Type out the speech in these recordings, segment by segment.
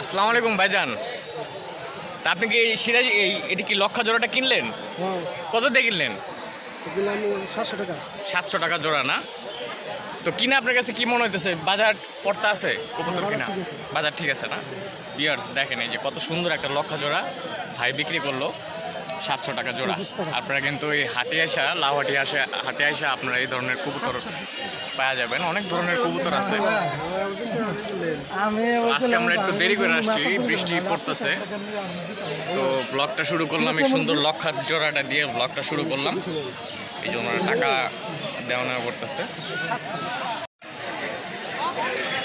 আসসালামু আলাইকুম ভাইজান। তা আপনি কি এই সিরাজ এই এটি কি লক্ষা জোড়াটা কিনলেন? হ্যাঁ। কত দিয়ে কিনলেন? সাতশো টাকা। সাতশো টাকা জোড়া না? তো কিনা আপনার কাছে কি মনে হইতেছে? বাজার পড়তা আছে? কবুতর কিনা? বাজার ঠিক আছে। না? বিয়ার্স দেখেন এই যে কত সুন্দর একটা লক্ষা জোড়া ভাই বিক্রি করল। সাতশো টাকা জোড়া। আপনারা কিন্তু এই হাটে আসা লাউহাটি আসা হাটে আসা আপনারা এই ধরনের কবুতর পাওয়া যাবেন। অনেক ধরনের কবুতর আছে। আজকে আমরা একটু দেরি করে আসছি বৃষ্টি পড়তেছে। তো ব্লগটা শুরু করলাম এই সুন্দর লক্ষার জোড়াটা দিয়ে ব্লগটা শুরু করলাম। এই জন্য টাকা দেওয়া নেওয়া করতেছে।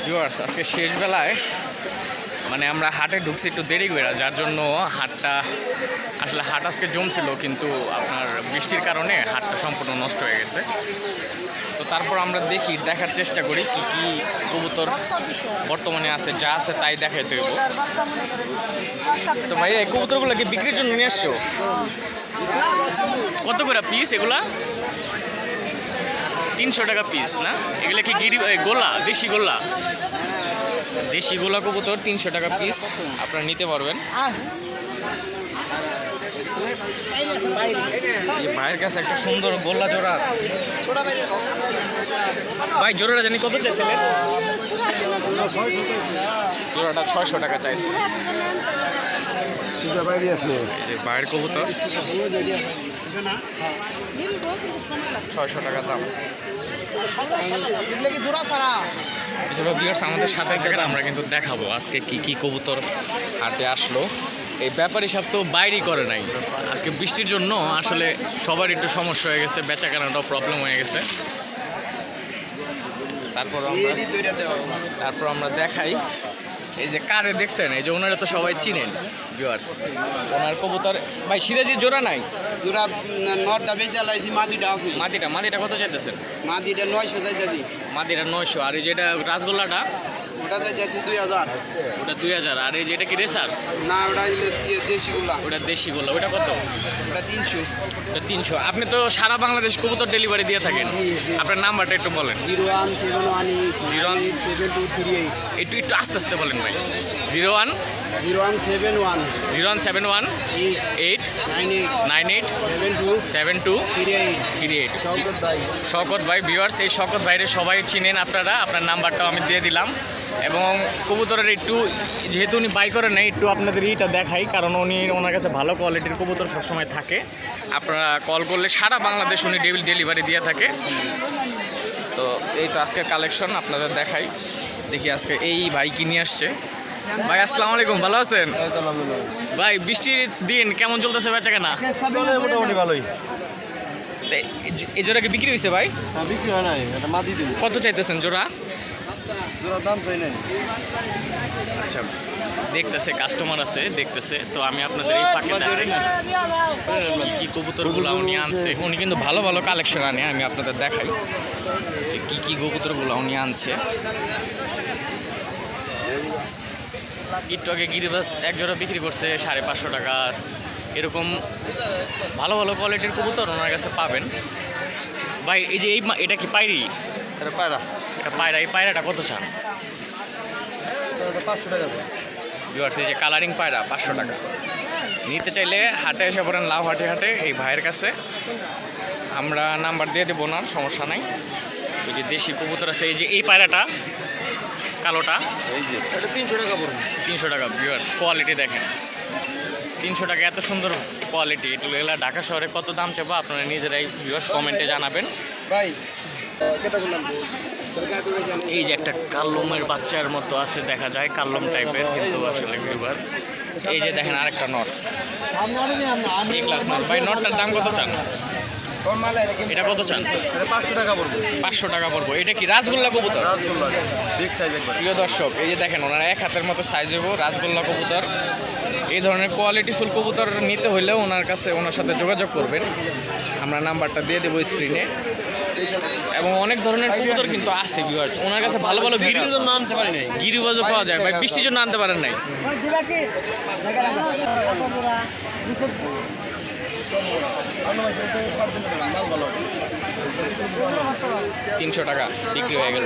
ভিউয়ার্স আজকে শেষ বেলায় মানে আমরা হাটে ঢুকছি একটু দেরি করে যার জন্য হাটটা, আসলে হাট আজকে জমছিল, কিন্তু আপনার বৃষ্টির কারণে হাটটা সম্পূর্ণ নষ্ট হয়ে গেছে। তো তারপর আমরা দেখি, দেখার চেষ্টা করি কি কি কবুতর বর্তমানে আছে, যা আছে তাই দেখাইতে হইব। তো ভাই, এই কবুতরগুলো কি বিক্রির জন্য নিয়ে আসছো? কত করে পিস এগুলা? তিনশো টাকা পিস না? এগুলো কি গিরি গোলা, দেশি গোলা? দেশি গোলা কবুতর তিনশো টাকা পিস আপনারা নিতে পারবেন। ভাইয়ের কাছে একটা সুন্দর গোল্লা জোড়া আছে। ভাই জোড়াটা জানি কত চাইছিলেন জোড়াটা ছয়শো টাকা চাইছে। বাইরে কবুতর। ছয়শো টাকা দাম। এছাড়া বিয়ার্স আমাদের সাথে থাকেন আমরা কিন্তু দেখাবো আজকে কি কি কবুতর হাতে আসলো। এই ব্যাপারী সব তো বাইরেই করে নাই। আজকে বৃষ্টির জন্য আসলে সবার একটু সমস্যা হয়ে গেছে বেচা কেনাটাও প্রবলেম হয়ে গেছে। তারপর আমরা তারপর আমরা দেখাই। এই যে কারে দেখছেন এই যে ওনারা তো সবাই চিনেন ভিউয়ার্স ওনার কবুতর ভাই সিরাজির জোড়া নাই? জোড়া নটটা বেজা লাইছি মাদিটা আছে। মাটিটা মাদিটা কত চাইতেছেন? মাদিটা নয়শো চাইতেছি। মাদিটা মাটিটা নয়শো আর এই যেটা রাসগোল্লাটা? ওটা যাইতেছি দুই হাজার। ওটা দুই হাজার। আর এই যেটা কি রেসার? না ওটা ইয়ে দেশিগুলা ওটা দেশি গোল্লা। ওটা কত? ওটা তিনশো। ওটা তিনশো। আপনি তো সারা বাংলাদেশ কবুতর ডেলিভারি দিয়ে থাকেন। আপনার নাম্বারটা একটু বলেন। Zero one seven one Zero one- seven two three eight. একটু একটু আস্তে আস্তে বলেন ভাই। Zero one zero one seven one. Zero one seven one eight. Nine eight. Nine eight seven two. Seven two three eight. Three eight. Shaukat ভাই। শকত ভাই viewers এই শকত ভাইরে সবাই চিনেন আপনারা। আপনার নাম্বারটাও আমি দিয়ে দিলাম। এবং কবুতরের একটু যেহেতু উনি বাই করেন নাই একটু আপনাদের এইটা দেখাই কারণ উনি ওনার কাছে ভালো কোয়ালিটির কবুতর সবসময় থাকে। আপনারা কল করলে সারা বাংলাদেশ উনি ডেবিল ডেলিভারি দিয়ে থাকে। তো এই তো আজকের কালেকশন আপনাদের দেখাই। দেখি আজকে এই ভাই কিনে আসছে। ভাই আসসালামু আলাইকুম ভালো আছেন? ভাই বৃষ্টির দিন কেমন চলতেছে বেচা কেনা? মোটামুটি ভালোই। এই- জোড়া কি বিক্রি হয়েছে ভাই? বিক্রি হয় নাই এটা মাদি দিন। কত চাইতেছেন জোড়া? দাম চাই নাই। আচ্ছা দেখতেছে কাস্টমার আছে দেখতেছে। তো আমি আপনাদের এই ফাঁকে কি কবুতরগুলো উনি আনছে? উনি কিন্তু ভালো ভালো কালেকশন আনে আমি আপনাদের দেখাই। যে কি কি কবুতরগুলো উনি আনছে? আগে গিরিবাস এক জোড়া বিক্রি করছে সাড়ে পাঁচশো টাকা। এরকম ভালো ভালো কোয়ালিটির কবুতর ওনার কাছে পাবেন। ভাই এই যে এই মা- এটা কি পাইরি? পায়রা। পায়রা এই পায়রাটা কত চান? পাঁচশো টাকা ভিউয়ার্স এই যে কালারিং পায়রা পাঁচশো টাকা। নিতে চাইলে হাটে এসে পড়েন লাউ হাটে হাটে এই ভাইয়ের কাছে। আমরা নাম্বার দিয়ে দেবো না সমস্যা নাই। এই যে দেশি কবুতর আছে এই যে এই পায়রাটা কালোটা। এই যে এটা তিনশো টাকা পড়বে। তিনশো টাকা ভিউয়ার্স কোয়ালিটি দেখেন। তিনশো টাকা এত সুন্দর কোয়ালিটি এগুলো এগুলা ঢাকা শহরে কত দাম চাবো? আপনারা নিজেরাই ভিউয়ার্স কমেন্টে জানাবেন। ভাই এই যে একটা কাল্লুমের বাচ্চার মতো আছে দেখা যায় কাল্লুম টাইপের কিন্তু আসলে ভিউয়ার্স এই যে দেখেন আরেকটা নট এই ক্লাস নট ভাই নটটার দাম কত চান? এটা কত চান? পাঁচশো টাকা পড়ব। পাঁচশো টাকা পড়ব এটা কি রাসগোল্লা কবুতর? প্রিয় দর্শক এই যে দেখেন ওনারা এক হাতের মতো সাইজ হব রাসগোল্লা কবুতর। এই ধরনের কোয়ালিটিফুল কবুতর নিতে হলে ওনার কাছে ওনার সাথে যোগাযোগ করবেন। আমরা নাম্বারটা দিয়ে দেবো স্ক্রিনে এবং অনেক ধরনের কবুতর কিন্তু আছে ভিউয়ার্স ওনার কাছে ভালো ভালো গিরি বৃষ্টির আনতে পারি নাই? গিরিবাজও পাওয়া যায়। ভাই বৃষ্টির জন্য আনতে পারেন নাই? তিনশো টাকা বিক্রি হয়ে গেল।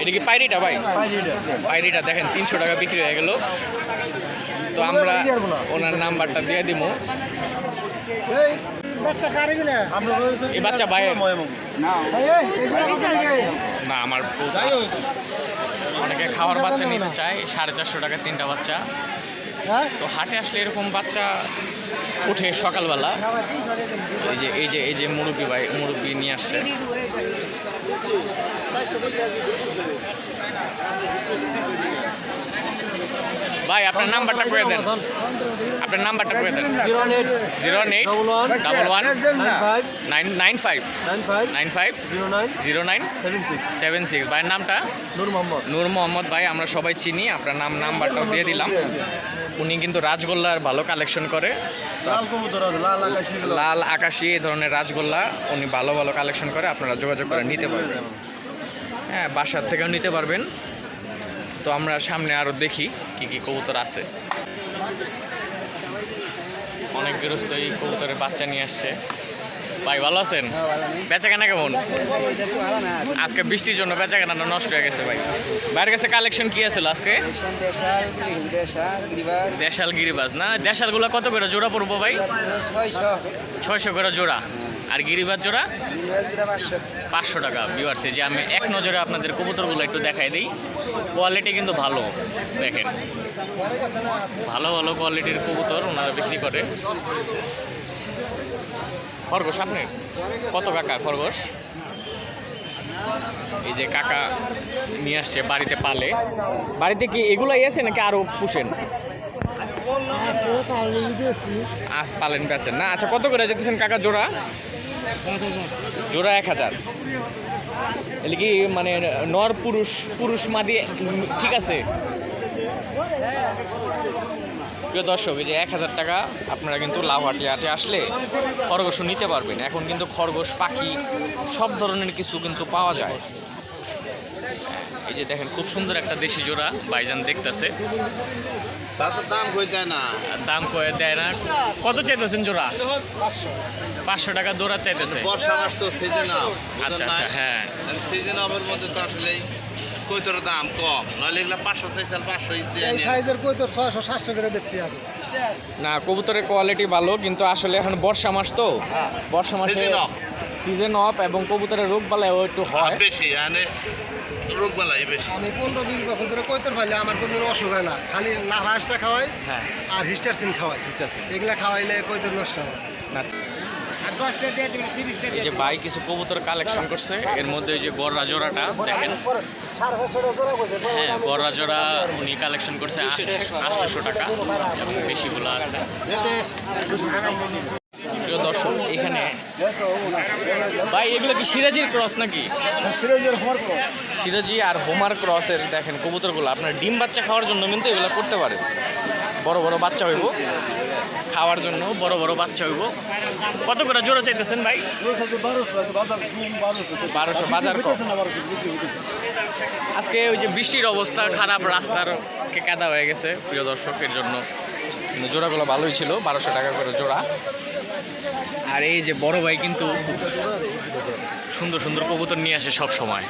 এটা কি পাইরিটা ভাই? পাইরিটা দেখেন তিনশো টাকা বিক্রি হয়ে গেল। তো আমরা ওনার নাম্বারটা দিয়ে দিব এই বাচ্চা ভাইয়ের। না আমার অনেকে খাওয়ার বাচ্চা নিতে চায় সাড়ে চারশো টাকা তিনটা বাচ্চা। তো হাটে আসলে এরকম বাচ্চা উঠে সকালবেলা। এই যে এই যে এই যে মুরব্বী ভাই মুরব্বী নিয়ে আসছে। ভাই আপনার নাম্বারটা করে দেন আপনার নাম্বারটা করে দেন zero eight. Double one nine nine five nine five zero nine seven six ভাইয়ের নামটা নূর মোহাম্মদ নূর মোহাম্মদ ভাই আমরা সবাই চিনি আপনার নাম নাম্বারটাও দিয়ে দিলাম উনি কিন্তু রাজগোল্লার ভালো কালেকশন করে লাল আকাশি এই ধরনের রাজগোল্লা উনি ভালো ভালো কালেকশন করে আপনারা যোগাযোগ করে নিতে হ্যাঁ বাসার থেকেও নিতে পারবেন। তো আমরা সামনে আরও দেখি কি কি কবুতর আছে। অনেক গৃহস্থ এই কবুতরের বাচ্চা নিয়ে আসছে। ভাই ভালো আছেন? বেচা কেনা কেমন? আজকে বৃষ্টির জন্য বেচা কেনাটা নষ্ট হয়ে গেছে ভাই। বাইরের কাছে কালেকশন কি আছে আজকে? দেশাল গিরিবাজ না? দেশালগুলো কত করে জোড়া পড়ব ভাই? ছয়শো। করে জোড়া। আর গিরিবাজ জোড়া? পাঁচশো। টাকা ভিউয়ার্সে যে আমি এক নজরে আপনাদের কবুতরগুলো একটু দেখাই দিই। কোয়ালিটি কিন্তু ভালো দেখেন। ভালো ভালো কোয়ালিটির কবুতর ওনারা বিক্রি করে। খরগোশ আপনার কত কাকা খরগোশ? এই যে কাকা নিয়ে আসছে বাড়িতে পালে। বাড়িতে কি এগুলাই আছে নাকি আরও পুষেন? আজ পালেন বেচেন। না আচ্ছা কত করে যেতেছেন কাকা জোড়া? জোড়া এক হাজার। এলে কি মানে নর পুরুষ পুরুষ মাদি ঠিক আছে? প্রিয় দর্শক এই যে এক হাজার টাকা আপনারা কিন্তু লাউহাটি হাটে আসলে খরগোশও নিতে পারবেন। এখন কিন্তু খরগোশ পাখি সব ধরনের কিছু কিন্তু পাওয়া যায়। এই যে দেখেন খুব সুন্দর একটা দেশি জোড়া ভাইজান দেখতেছে। দাম কই দেয় না? আর দাম কয়ে দেয় না। কত চাইতেছেন জোড়া? পাঁচশো টাকা জোড়া চাইতেছে। বর্ষা মাস তো সিজন আচ্ছা আচ্ছা হ্যাঁ। সিজন মধ্যে তো আসলে কইতর দাম কম নইলে এগুলো পাঁচশো চাইছাল পাঁচশো এই সাইজের কই তো ছয়শো সাতশো করে বেশি আছে না কবুতরের কোয়ালিটি ভালো কিন্তু আসলে এখন বর্ষা মাস তো। বর্ষা মাসে সিজন অফ এবং কবুতরের রোগ বালায়ও একটু হয়। বেশি মানে রোগ বালাই বেশি। আমি পনেরো বিশ বছর ধরে কইতর পাইলে আমার কোনো অসুখ হয় না খালি না হাঁসটা খাওয়াই হ্যাঁ। আর হিস্টারসিন খাওয়াই। হিস্টারসিন। এগুলা খাওয়াইলে কইতর নষ্ট হয়। না এই যে ভাই কিছু কবুতর কালেকশন করছে, এর মধ্যে যে গররা জোড়াটা, দেখেন। হ্যাঁ গররা জোড়া উনি কালেকশন করছে আটশোশো টাকা বেশিগুলো আছে। দর্শক, এখানে ভাই, এগুলো কি সিরাজির ক্রস নাকি? সিরাজি আর হোমার ক্রসের দেখেন, কবুতরগুলো, আপনার ডিম বাচ্চা খাওয়ার জন্য কিন্তু এগুলো করতে পারে। বড় বড় বাচ্চা হইব। খাওয়ার জন্য বড় বড় বাচ্চা হইব। কত করে জোড়া চাইতেছেন ভাই? বারোশো বাজার আজকে ওই যে বৃষ্টির অবস্থা, খারাপ রাস্তার কাদা হয়ে গেছে, প্রিয় দর্শকের জন্য। কিন্তু জোড়াগুলো ভালোই ছিল, বারোশো টাকা করে জোড়া। আর এই যে বড় ভাই কিন্তু সুন্দর সুন্দর কবুতর নিয়ে আসে সব সময়।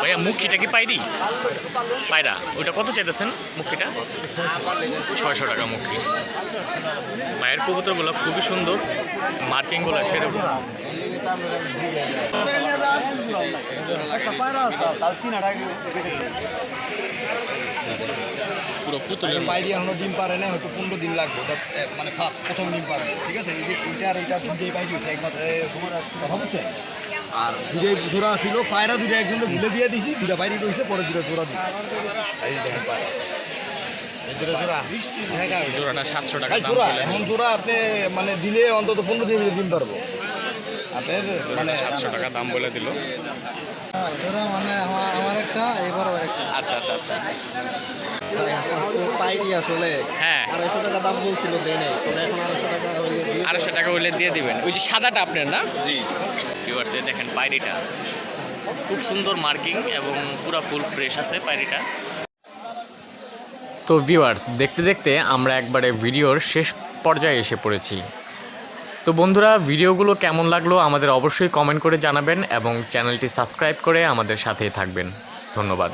ভাইয়া মুখিটা কি পাইরি পায়রা ওইটা কত চাইতেছেন মুখিটা? ছয়শো টাকা মুখি। পায়ের কবুতরগুলো খুবই সুন্দর। মার্কিংগুলো সেরকম। পুরো পুতুলের মতো। বাইরে এখনও ডিম পারে না হয়তো পনেরো দিন লাগবে। ওটা, মানে ফার্স্ট প্রথম ডিম পারে। ঠিক আছে? এই যে এটা আর এটা দুটোই বাইরে হয়েছে একমাত্র কথা বলছে আর দুটোই জোড়া ছিল। পায়রা দুটো একজনকে ভুলে দিয়ে দিছি দুটা বাইরে রয়েছে পরে দুটো জোড়া দিছি এই দেখেন পায়রা। হ্যাঁ কাকা। এই জোড়াটা সাতশো টাকা জোড়া এখন জোড়া আপনি মানে দিলে অন্তত পনেরো দিন ডিম পারব আপনার মানে সাতশো টাকা দাম বলে দিল। জোড়া মানে আমার আমার একটা এবার একটা। আচ্ছা আচ্ছা আচ্ছা। পাইনি আসলে। হ্যাঁ। আড়াইশো টাকা দাম বলছিল দেয় নাই তবে এখন আড়াইশো টাকা দিয়ে আড়াইশো টাকা হইলে দিয়ে দিবেন। ওই যে সাদাটা আপনার না? জি। ভিউয়ার্সে দেখেন পায়রিটা। খুব সুন্দর মার্কিং এবং পুরা ফুল ফ্রেশ আছে পায়রিটা। তো ভিউয়ার্স দেখতে দেখতে আমরা একবারে ভিডিওর শেষ পর্যায়ে এসে পড়েছি। তো বন্ধুরা, ভিডিওগুলো কেমন লাগল আমাদের অবশ্যই কমেন্ট করে জানাবেন এবং চ্যানেলটি সাবস্ক্রাইব করে আমাদের সাথেই থাকবেন। ধন্যবাদ।